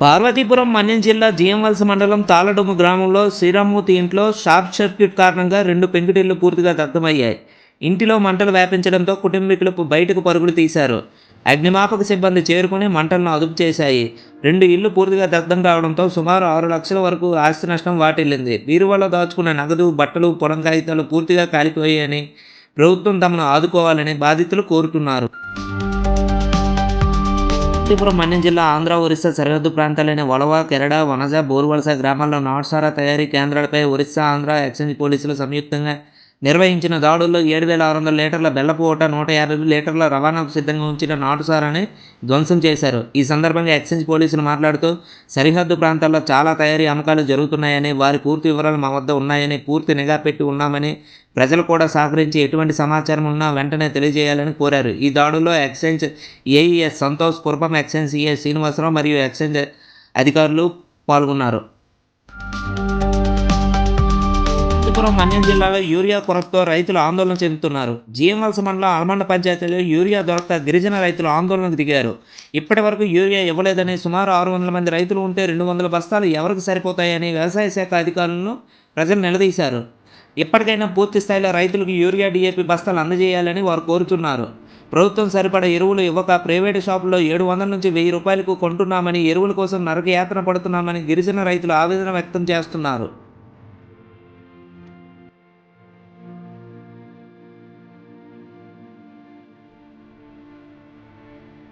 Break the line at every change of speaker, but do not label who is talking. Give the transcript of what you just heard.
పార్వతీపురం మన్యం జిల్లా జీఎంవలస మండలం తాళడుము గ్రామంలో శ్రీరామ్మూర్తి ఇంట్లో షార్ట్ సర్క్యూట్ కారణంగా రెండు పెంకుటిళ్ళు పూర్తిగా దగ్ధమయ్యాయి. ఇంటిలో మంటలు వ్యాపించడంతో కుటుంబీకులు బయటకు పరుగులు తీశారు. అగ్నిమాపక సిబ్బంది చేరుకుని మంటలను అదుపు చేశాయి. రెండు ఇళ్ళు పూర్తిగా దగ్ధం కావడంతో సుమారు ఆరు లక్షల వరకు ఆస్తి నష్టం వాటిల్లింది. వీరువల్ల దాచుకున్న నగదు బట్టలు పొలం కాగితాలు పూర్తిగా కాలిపోయాయని ప్రభుత్వం తమను ఆదుకోవాలని బాధితులు కోరుతున్నారు. అనంతపురం మన్యం జిల్లా ఆంధ్ర ఒరిస్సా సరిహద్దు ప్రాంతాలైన వలవ కెరడ వనజ బోరువలస గ్రామాల్లో నాటుసారా తయారీ కేంద్రాలపై ఒరిస్సా ఆంధ్ర ఎక్సైజ్ పోలీసులు సంయుక్తంగా నిర్వహించిన దాడుల్లో ఏడు వేల ఆరు వందల లీటర్ల బెల్లపు ఓట నూట యాభై లీటర్ల రవాణాకు సిద్ధంగా ఉంచిన నాటుసారాన్ని ధ్వంసం చేశారు. ఈ సందర్భంగా ఎక్సైజ్ పోలీసులు మాట్లాడుతూ సరిహద్దు ప్రాంతాల్లో చాలా తయారీ అమ్మకాలు జరుగుతున్నాయని వారి పూర్తి వివరాలు మా వద్ద ఉన్నాయని పూర్తి నిఘా పెట్టి ఉన్నామని ప్రజలు కూడా సహకరించి ఎటువంటి సమాచారం ఉన్నా వెంటనే తెలియజేయాలని కోరారు. ఈ దాడుల్లో excise AES Santosh Kurpam excise CA Srinivasarao మరియు ఎక్సైజ్ అధికారులు పాల్గొన్నారు. అనంతపురం మన్యం జిల్లాలో యూరియా కొరతతో రైతులు ఆందోళన చెందుతున్నారు. జీఎంవలస మండలం అలమండ పంచాయతీలో యూరియా దొరకత గిరిజన రైతులు ఆందోళనకు దిగారు. ఇప్పటి వరకు యూరియా ఇవ్వలేదని సుమారు ఆరు వందల మంది రైతులు ఉంటే రెండు వందల బస్తాలు ఎవరికి సరిపోతాయని వ్యవసాయ శాఖ అధికారులను ప్రజలు నిలదీశారు. ఇప్పటికైనా పూర్తి స్థాయిలో రైతులకు యూరియా డిఏపి బస్తాలు అందజేయాలని వారు కోరుతున్నారు. ప్రభుత్వం సరిపడ ఎరువులు ఇవ్వక ప్రైవేటు షాపుల్లో ఏడు వందల నుంచి వెయ్యి రూపాయలకు కొంటున్నామని ఎరువుల కోసం నరక యాతన పడుతున్నామని గిరిజన రైతులు ఆవేదన వ్యక్తం చేస్తున్నారు.